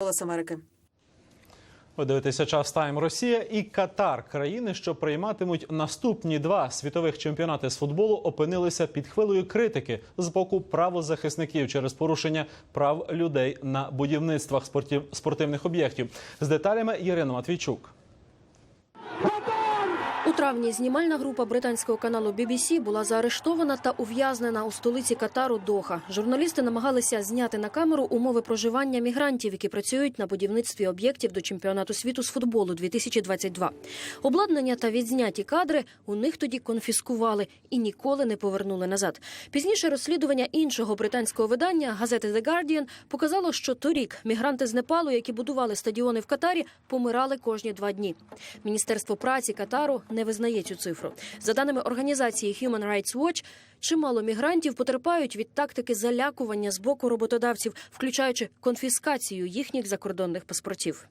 Голос Америки. Ви дивитеся час Тайм Росія і Катар. Країни, що прийматимуть наступні два світових чемпіонати з футболу, опинилися під хвилею критики з боку правозахисників через порушення прав людей на будівництвах спортів, спортивних об'єктів. З деталями Ірина Матвійчук. Травні знімальна група британського каналу BBC була заарештована та ув'язнена у столиці Катару Доха. Журналісти намагалися зняти на камеру умови проживання мігрантів, які працюють на будівництві об'єктів до чемпіонату світу з футболу 2022. Обладнання та відзняті кадри у них тоді конфіскували і ніколи не повернули назад. Пізніше розслідування іншого британського видання газети The Guardian показало, що торік мігранти з Непалу, які будували стадіони в Катарі, помирали кожні два дні. Міністерство праці Катару не визнає цю цифру. За даними організації Human Rights Watch, чимало мігрантів потерпають від тактики залякування з боку роботодавців, включаючи конфіскацію їхніх закордонних паспортів.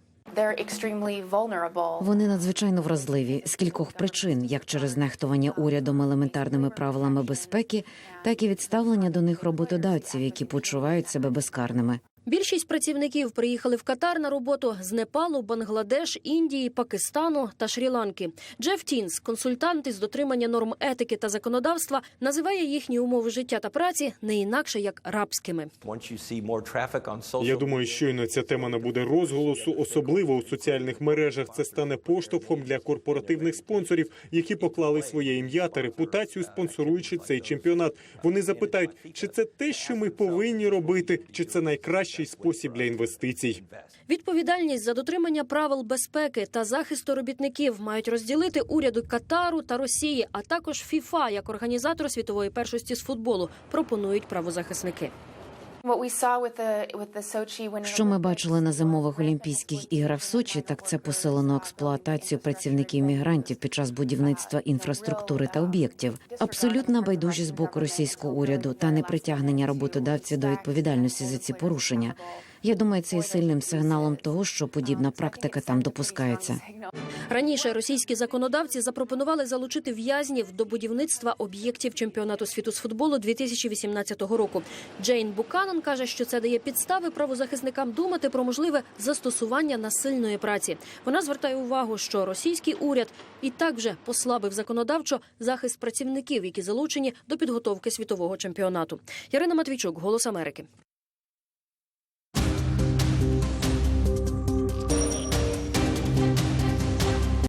Вони надзвичайно вразливі з кількох причин, як через нехтування урядом елементарними правилами безпеки, так і відставлення до них роботодавців, які почувають себе безкарними. Більшість працівників приїхали в Катар на роботу з Непалу, Бангладеш, Індії, Пакистану та Шрі-Ланки. Джеф Тінс, консультант із дотримання норм етики та законодавства, називає їхні умови життя та праці не інакше як рабськими. Я думаю, щойно ця тема набуде розголосу, особливо у соціальних мережах. Це стане поштовхом для корпоративних спонсорів, які поклали своє ім'я та репутацію, спонсоруючи цей чемпіонат. Вони запитають, чи це те, що ми повинні робити, чи це найкращий спосіб для інвестицій. Відповідальність за дотримання правил безпеки та захисту робітників мають розділити уряди Катару та Росії, а також ФІФА як організатор світової першості з футболу. Пропонують правозахисники. Що ми бачили на зимових олімпійських іграх в Сочі, так це посилену експлуатацію працівників мігрантів під час будівництва інфраструктури та об'єктів, абсолютна байдужість з боку російського уряду та непритягнення роботодавців до відповідальності за ці порушення. Я думаю, це є сильним сигналом того, що подібна практика там допускається. Раніше російські законодавці запропонували залучити в'язнів до будівництва об'єктів чемпіонату світу з футболу 2018 року. Джейн Буканан каже, що це дає підстави правозахисникам думати про можливе застосування насильної праці. Вона звертає увагу, що російський уряд і так вже послабив законодавчо захист працівників, які залучені до підготовки світового чемпіонату. Ярина Матвійчук, Голос Америки.